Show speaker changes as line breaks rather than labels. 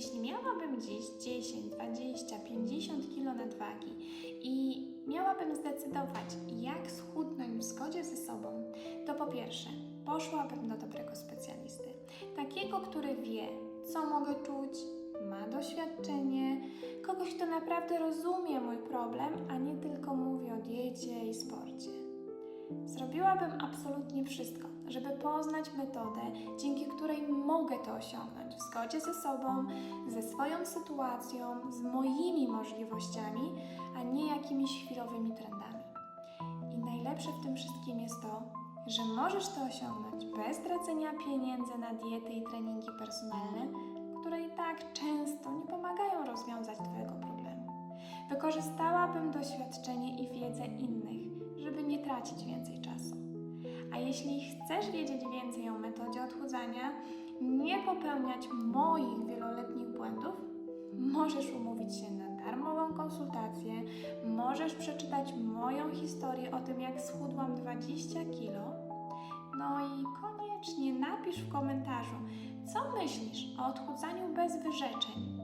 jeśli miałabym dziś 10, 20, 50 kg nadwagi i miałabym zdecydować, jak schudnąć w zgodzie ze sobą, to po pierwsze, poszłabym do dobrego specjalisty. Takiego, który wie, co mogę czuć, ma doświadczenie, kogoś, kto naprawdę rozumie mój problem, a nie tylko mówi o diecie i sporcie. Zrobiłabym absolutnie wszystko, żeby poznać metodę, dzięki której mogę to osiągnąć w zgodzie ze sobą, ze swoją sytuacją, z moimi możliwościami, a nie jakimiś chwilowymi trendami. I najlepsze w tym wszystkim jest to, że możesz to osiągnąć bez tracenia pieniędzy na diety i treningi personalne, które i tak często nie pomagają rozwiązać Twojego problemu. Wykorzystałabym doświadczenie i wiedzę innych, tracić więcej czasu. A jeśli chcesz wiedzieć więcej o metodzie odchudzania, nie popełniać moich wieloletnich błędów, możesz umówić się na darmową konsultację, możesz przeczytać moją historię o tym, jak schudłam 20 kilo. No i koniecznie napisz w komentarzu, co myślisz o odchudzaniu bez wyrzeczeń